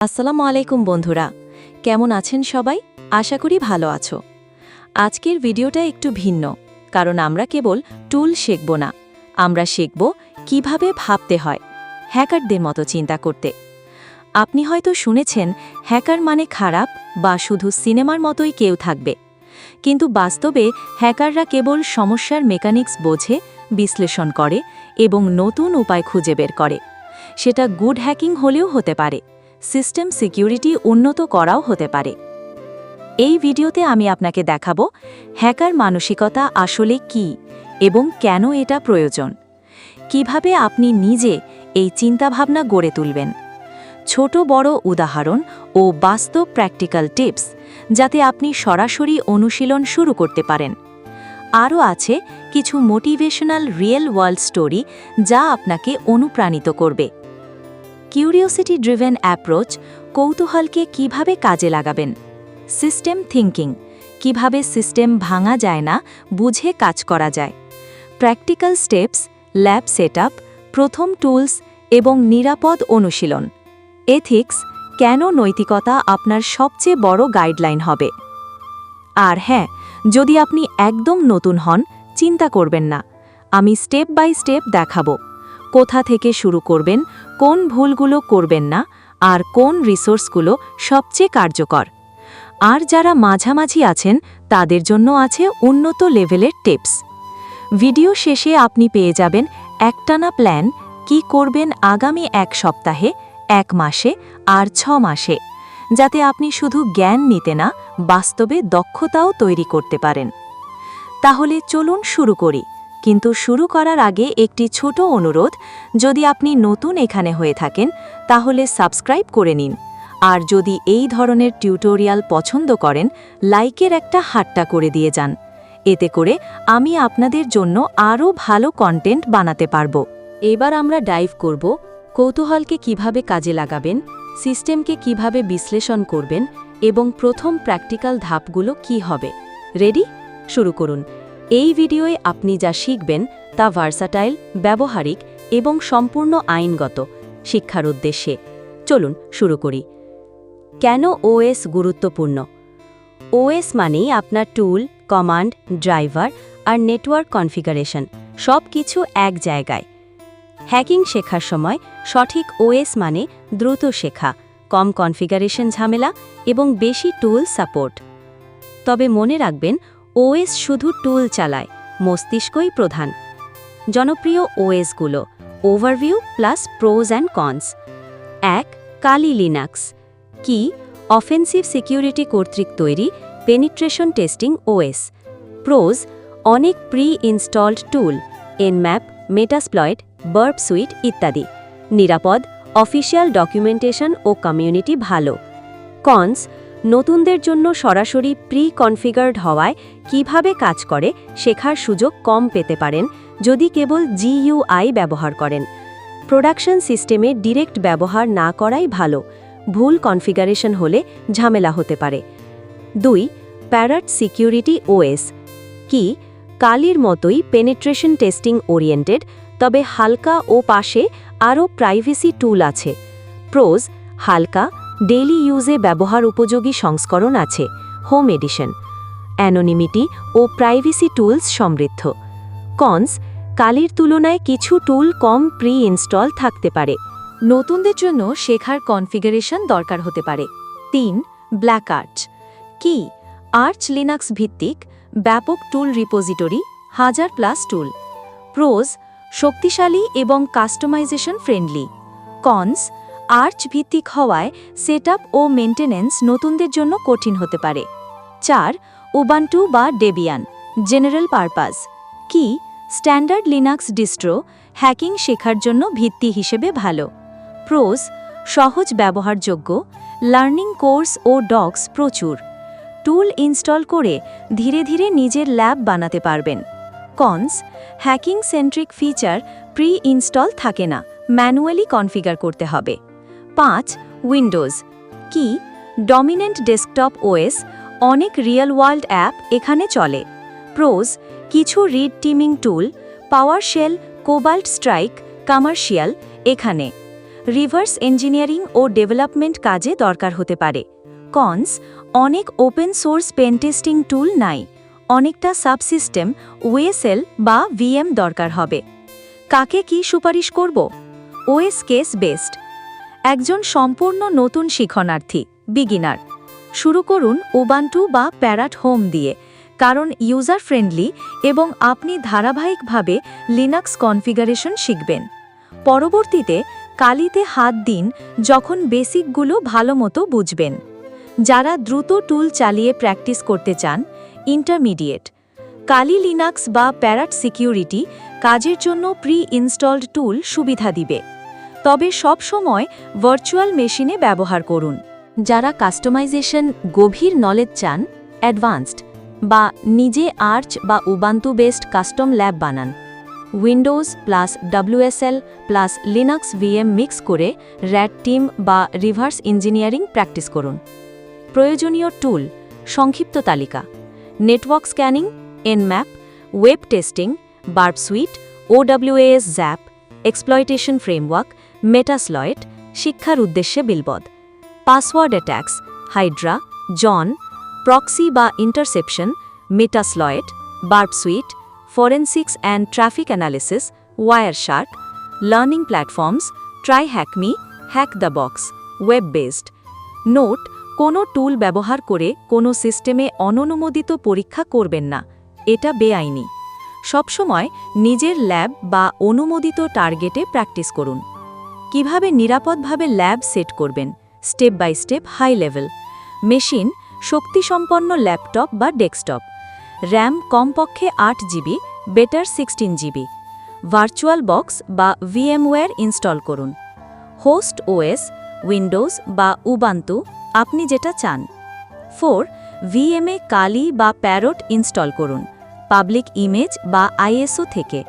আসসালামু আলাইকুম বন্ধুরা। কেমন আছেন সবাই? আশা করি ভালো আছো। আজকের ভিডিওটা একটু ভিন্ন, কারণ আমরা কেবল টুল শিখব না। আমরা শিখব কীভাবে ভাবতে হয়, হ্যাকারদের মতো চিন্তা করতে। আপনি হয়তো শুনেছেন, হ্যাকার মানে খারাপ বা শুধু সিনেমার মতোই কেউ থাকবে। কিন্তু বাস্তবে হ্যাকাররা কেবল সমস্যার মেকানিক্স বোঝে, বিশ্লেষণ করে এবং নতুন উপায় খুঁজে বের করে। সেটা গুড হ্যাকিং হলেও হতে পারে। সিস্টেম সিকিউরিটি উন্নত করাও হতে পারে। এই ভিডিওতে আমি আপনাকে দেখাবো হ্যাকার মানসিকতা আসলে কি এবং কেন এটা প্রয়োজন। কীভাবে আপনি নিজে এই চিন্তাভাবনা গড়ে তুলবেন। ছোট বড় উদাহরণ ও বাস্তব প্র্যাকটিক্যাল টিপস যাতে আপনি সরাসরি অনুশীলন শুরু করতে পারেন। আরও আছে কিছু মোটিভেশনাল রিয়েল ওয়ার্ল্ড স্টোরি যা আপনাকে অনুপ্রাণিত করবে। কিউরিওসিটি ড্রিভেন অ্যাপ্রোচ কৌতূহলকে কীভাবে কাজে লাগাবেন? সিস্টেম থিঙ্কিং কীভাবে সিস্টেম ভাঙা যায় না, বুঝে কাজ করা যায়? প্র্যাকটিক্যাল স্টেপস ল্যাব সেটআপ প্রথম টুলস এবং নিরাপদ অনুশীলন। এথিক্স কেন নৈতিকতা আপনার সবচেয়ে বড় গাইডলাইন হবে? আর হ্যাঁ যদি আপনি একদম নতুন হন, চিন্তা করবেন না। আমি স্টেপ বাই স্টেপ দেখাবো। কোথা থেকে শুরু করবেন কোন ভুলগুলো করবেন না আর কোন রিসোর্সগুলো সবচেয়ে কার্যকর। আর যারা মাঝামাঝি আছেন, তাদের জন্য আছে উন্নত লেভেলের টিপস। ভিডিও শেষে আপনি পেয়ে যাবেন একটানা প্ল্যান কি করবেন আগামী এক সপ্তাহে, এক মাসে আর ছ মাসে, যাতে আপনি শুধু জ্ঞান নিতে না, বাস্তবে দক্ষতাও তৈরি করতে পারেন। তাহলে চলুন শুরু করি। কিন্তু শুরু করার আগে একটি ছোট অনুরোধ, যদি আপনি নতুন এখানে হয়ে থাকেন, তাহলে সাবস্ক্রাইব করে নিন। আর যদি এই ধরনের টিউটোরিয়াল পছন্দ করেন, লাইকের একটা হাট্টা করে দিয়ে যান। এতে করে আমি আপনাদের জন্য আরও ভালো কন্টেন্ট বানাতে পারব। এবার আমরা ডাইভ করব, কৌতূহলকে কীভাবে কাজে লাগাবেন, সিস্টেমকে কীভাবে বিশ্লেষণ করবেন এবং প্রথম প্র্যাকটিক্যাল ধাপগুলো কি হবে। রেডি? শুরু করুন। এই ভিডিওয়ে আপনি যা শিখবেন তা ভার্সাটাইল, ব্যবহারিক এবং সম্পূর্ণ আইনগত শিক্ষার উদ্দেশ্যে। চলুন শুরু করি। কেন ওএস গুরুত্বপূর্ণ? ওএস মানেই আপনার টুল কমান্ড ড্রাইভার আর নেটওয়ার্ক কনফিগারেশন সব কিছু এক জায়গায়। হ্যাকিং শেখার সময় সঠিক ওএস মানে দ্রুত শেখা, কম কনফিগারেশন ঝামেলা এবং বেশি টুল সাপোর্ট তবে মনে রাখবেন ওএস শুধু টুল চালায়, মস্তিষ্কই প্রধান। জনপ্রিয় ওএসগুলো overview plus pros and cons. এক, কালি লিনাক্স। কি? অফেন্সিভ সিকিউরিটি কর্তৃক তৈরি পেনিট্রেশন টেস্টিং ওএস। প্রোজ অনেক pre installed tool, Nmap, Metasploit Burp Suite ইত্যাদি। নিরাপদ অফিসিয়াল ডকুমেন্টেশন ও কমিউনিটি ভালো। কনস নতুনদের জন্য সরাসরি প্রি কনফিগার্ড হওয়ায় কীভাবে কাজ করে শেখার সুযোগ কম পেতে পারেন যদি কেবল জিইউআই ব্যবহার করেন। প্রোডাকশন সিস্টেমে ডিরেক্ট ব্যবহার না করাই ভালো। ভুল কনফিগারেশন হলে ঝামেলা হতে পারে। দুই, প্যারাট সিকিউরিটি ওএস কি? কালির মতোই পেনিট্রেশন টেস্টিং ওরিয়েন্টেড তবে হালকা ও পাশে আরও প্রাইভেসি টুল আছে। প্রোজ হালকা ডেইলি ইউজে ব্যবহার উপযোগী সংস্করণ আছে, হোম এডিশন। অ্যানোনিমিটি ও প্রাইভেসি টুলস সমৃদ্ধ। কনস, কালির তুলনায় কিছু টুল কম প্রি ইনস্টল থাকতে পারে। নতুনদের জন্য শেখার কনফিগারেশন দরকার হতে পারে। তিন, ব্ল্যাক আর্চ। কি? আর্চ লিনাক্স ভিত্তিক, ব্যাপক টুল রিপোজিটরি, হাজার প্লাস টুল। প্রোজ, শক্তিশালী এবং কাস্টমাইজেশন ফ্রেন্ডলি। কনস আর্চ ভিত্তিক হওয়ায় সেটআপ ও মেনটেন্যান্স নতুনদের জন্য কঠিন হতে পারে। চার, উবান্টু বা ডেবিয়ান, জেনারেল পারপাস। কি? স্ট্যান্ডার্ড লিনাক্স ডিস্ট্রো হ্যাকিং শেখার জন্য ভিত্তি হিসেবে ভালো। প্রোস, সহজ ব্যবহারযোগ্য, লার্নিং কোর্স ও ডগস প্রচুর। টুল ইনস্টল করে ধীরে ধীরে নিজের ল্যাব বানাতে পারবেন। Cons, hacking centric feature pre install থাকে না, ম্যানুয়ালি কনফিগার করতে হবে। পাঁচ উইন্ডোজ। কি? ডমিনেন্ট ডেস্কটপ ওএস, অনেক রিয়েল ওয়ার্ল্ড অ্যাপ এখানে চলে। প্রোজ, কিছু red teaming tool, PowerShell, Cobalt Strike, commercial এখানে। রিভার্স ইঞ্জিনিয়ারিং ও ডেভেলপমেন্ট কাজে দরকার হতে পারে। কনস, অনেক open source pen testing tool নাই। অনেকটা সাবসিস্টেম ওয়েসেল বা ভিএম দরকার হবে। কাকে কি সুপারিশ করব? ওএস কেস বেস্ট একজন সম্পূর্ণ নতুন শিক্ষণার্থী বিগিনার শুরু করুন ওবান্টু বা প্যারাট হোম দিয়ে, কারণ ইউজার ফ্রেন্ডলি এবং আপনি ধারাবাহিকভাবে লিনাক্স কনফিগারেশন শিখবেন। পরবর্তীতে, কালিতে হাত দিন যখন বেসিকগুলো ভালোমতো বুঝবেন। যারা দ্রুত টুল চালিয়ে প্র্যাকটিস করতে চান ইন্টারমিডিয়েট কালি লিনাক্স বা প্যারাট সিকিউরিটি কাজের জন্য প্রি ইনস্টলড টুল সুবিধা দিবে। তবে সব সময় ভার্চুয়াল মেশিনে ব্যবহার করুন। যারা কাস্টমাইজেশন গভীর নলেজ চান, অ্যাডভান্সড বা নিজে আর্চ বা উবান্তু বেসড কাস্টম ল্যাব বানান, Windows plus WSL plus Linux VM mix করে র্যাড টিম বা রিভার্স ইঞ্জিনিয়ারিং প্র্যাকটিস করুন। প্রয়োজনীয় টুল, সংক্ষিপ্ত তালিকা, network scanning, Nmap, web testing, Burp Suite OWASP ZAP, exploitation framework Metasploit শিক্ষার উদ্দেশ্যে বিলবদ password attacks Hydra John proxy বা interception Metasploit Burp Suite forensics and traffic analysis Wireshark learning platforms TryHackMe hack the box web based note কোনো টুল ব্যবহার করে কোনো সিস্টেমে অননুমোদিত পরীক্ষা করবেন না। এটা বেআইনি। সবসময় নিজের ল্যাব বা অনুমোদিত টার্গেটে প্র্যাকটিস করুন। কীভাবে নিরাপদভাবে ল্যাব সেট করবেন, step by step, high level. Machine শক্তিসম্পন্ন laptop বা ডেস্কটপ। র্যাম কমপক্ষে আট GB, better sixteen GB. VirtualBox বা ভিএমওয়্যার ইনস্টল করুন। হোস্ট ওএস, উইন্ডোজ বা উবান্তু আপনি যেটা চান। ফোর ভিএমএ কালি বা প্যারট ইনস্টল করুন, পাবলিক ইমেজ বা আইএসও থেকে।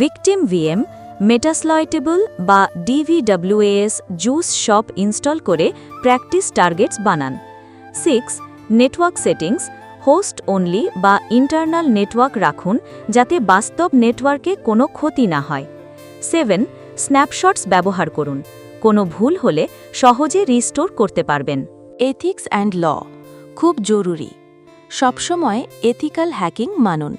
ভিকটিম ভিএম মেটাসলয়েটেবল বা ডিভিডব্লিউএস জুস শপ ইনস্টল করে প্র্যাকটিস টার্গেটস বানান। Six network settings host only বা ইন্টারনাল নেটওয়ার্ক রাখুন যাতে বাস্তব নেটওয়ার্কে কোনো ক্ষতি না হয়। সেভেন স্ন্যাপশটস ব্যবহার করুন। কোনো ভুল হলে সহজে রিস্টোর করতে পারবেন। এথিক্স অ্যান্ড ল খুব জরুরি। সবসময় এথিক্যাল হ্যাকিং মানুন।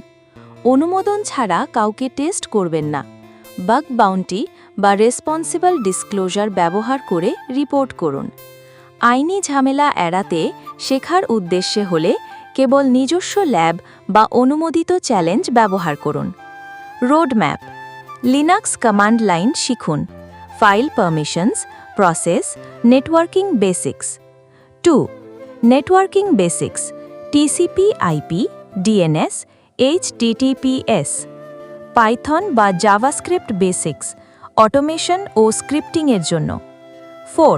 অনুমোদন ছাড়া কাউকে টেস্ট করবেন না। বাগ বাউন্টি বা রেসপন্সিবল ডিসক্লোজার ব্যবহার করে রিপোর্ট করুন। আইনি ঝামেলা এড়াতে শেখার উদ্দেশ্যে হলে কেবল নিজস্ব ল্যাব বা অনুমোদিত চ্যালেঞ্জ ব্যবহার করুন। রোডম্যাপ, লিনাক্স কমান্ড লাইন শিখুন। File permissions, process, networking basics. Two, networking basics, TCP IP, DNS HTTPS Python বা জাভাস্ক্রিপ্ট বেসিক্স, অটোমেশন ও স্ক্রিপ্টিংয়ের জন্য। ফোর,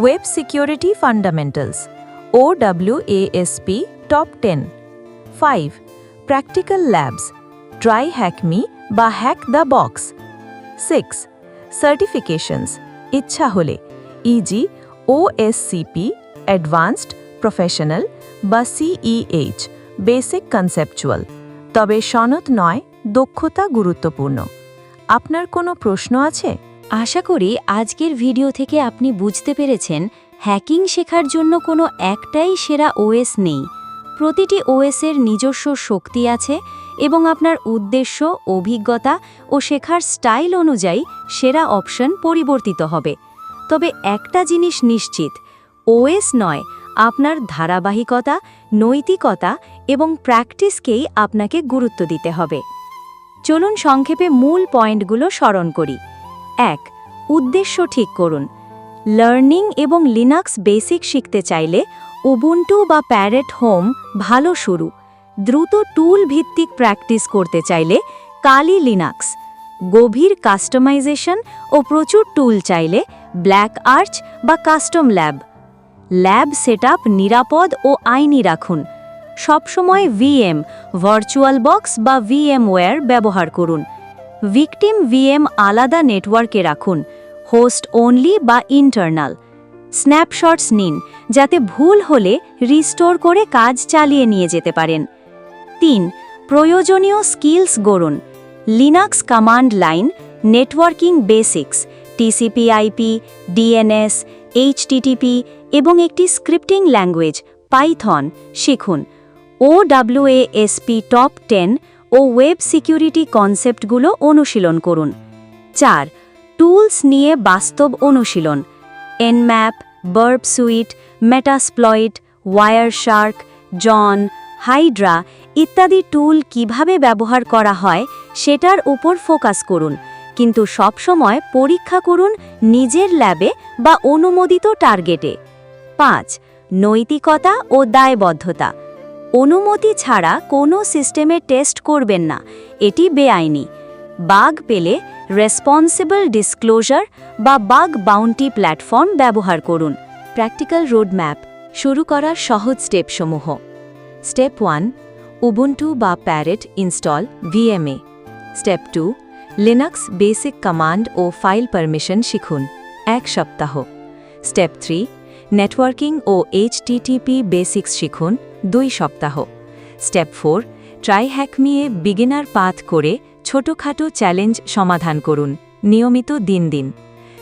ওয়েব সিকিউরিটি ফান্ডামেন্টালস ও OWASP top ten. Five, practical labs TryHackMe বা hack the box. Six, certifications, ইচ্ছা হলে easy ওএসসিপি advanced, professional বা CEH basic conceptual. তবে সনদ নয় দক্ষতা গুরুত্বপূর্ণ। আপনার কোনো প্রশ্ন আছে? আশা করি আজকের ভিডিও থেকে আপনি বুঝতে পেরেছেন হ্যাকিং শেখার জন্য কোনো একটাই সেরা ওএস নেই। প্রতিটি ওএসের নিজস্ব শক্তি আছে এবং আপনার উদ্দেশ্য, অভিজ্ঞতা ও শেখার স্টাইল অনুযায়ী সেরা অপশন পরিবর্তিত হবে। তবে একটা জিনিস নিশ্চিত ওএস নয়, আপনার ধারাবাহিকতা, নৈতিকতা এবং প্র্যাকটিসকেই আপনাকে গুরুত্ব দিতে হবে। চলুন সংক্ষেপে মূল পয়েন্টগুলো স্মরণ করি। এক, উদ্দেশ্য ঠিক করুন। লার্নিং এবং লিনাক্স বেসিক শিখতে চাইলে উবুন্টু বা প্যারেট হোম ভালো শুরু। দ্রুত টুল ভিত্তিক প্র্যাকটিস করতে চাইলে কালি লিনাক্স। গভীর কাস্টমাইজেশন ও প্রচুর টুল চাইলে ব্ল্যাক আর্চ বা কাস্টম ল্যাব। ল্যাব সেটআপ নিরাপদ ও আইনি রাখুন। সবসময় ভিএম, ভার্চুয়াল বক্স বা ভিএমওয়্যার ব্যবহার করুন। ভিকটিম ভিএম আলাদা নেটওয়ার্কে রাখুন, হোস্ট অনলি বা ইন্টারনাল। স্ন্যাপশটস নিন, যাতে ভুল হলে রিস্টোর করে কাজ চালিয়ে নিয়ে যেতে পারেন। তিন, প্রয়োজনীয় skills গড়ুন। Linux command line, networking basics, TCP IP, DNS, HTTP এবং একটি স্ক্রিপ্টিং ল্যাঙ্গুয়েজ, পাইথন, শিখুন। ও ডাব্লিউএএসপি টপ টেন ও ওয়েব সিকিউরিটি কনসেপ্টগুলো অনুশীলন করুন। চার টুলস নিয়ে বাস্তব অনুশীলন। Nmap Burp Suite Metasploit Wireshark John Hydra ইত্যাদি টুল কীভাবে ব্যবহার করা হয় সেটার উপর ফোকাস করুন। কিন্তু সবসময় পরীক্ষা করুন নিজের ল্যাবে বা অনুমোদিত টার্গেটে পাঁচ, নৈতিকতা ও দায়বদ্ধতা। অনুমতি ছাড়া কোনো সিস্টেমে টেস্ট করবেন না। এটি বেআইনি। বাগ পেলে রেসপন্সিবল ডিসক্লোজার বা বাগ বাউন্টি প্ল্যাটফর্ম ব্যবহার করুন। প্র্যাকটিক্যাল রোডম্যাপ শুরু করার সহজ স্টেপসমূহ। স্টেপ ওয়ান, উবুন্টু বা Parrot install ভিএমএ। Step two, Linux basic command ও ফাইল পারমিশন শিখুন। এক সপ্তাহ। স্টেপ থ্রি নেটওয়ার্কিং ও এইচটিটিপি বেসিক্স শিখুন দুই সপ্তাহ। Step four, try হ্যাকমিয়ে beginner path করে ছোটোখাটো চ্যালেঞ্জ সমাধান করুন, নিয়মিত দিন দিন।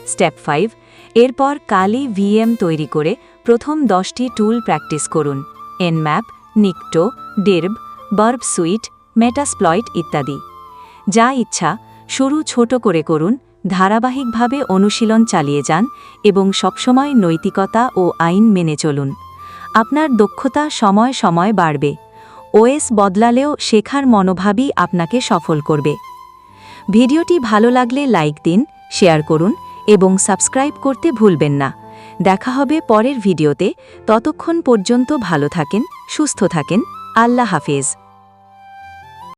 স্টেপ ফাইভ, এরপর কালি ভিএম তৈরি করে প্রথম দশটি টুল প্র্যাকটিস করুন। Nmap, Nikto, dirb, Burp Suite Metasploit ইত্যাদি। যা ইচ্ছা, শুরু ছোট করে করুন ধারাবাহিকভাবে অনুশীলন চালিয়ে যান এবং সবসময় নৈতিকতা ও আইন মেনে চলুন। আপনার দক্ষতা সময় সময় বাড়বে। ওএস বদলালেও শেখার মনোভাবই আপনাকে সফল করবে। ভিডিওটি ভালো লাগলে লাইক দিন, শেয়ার করুন এবং সাবস্ক্রাইব করতে ভুলবেন না। দেখা হবে পরের ভিডিওতে। ততক্ষণ পর্যন্ত ভালো থাকেন, সুস্থ থাকেন। আল্লাহ হাফেজ।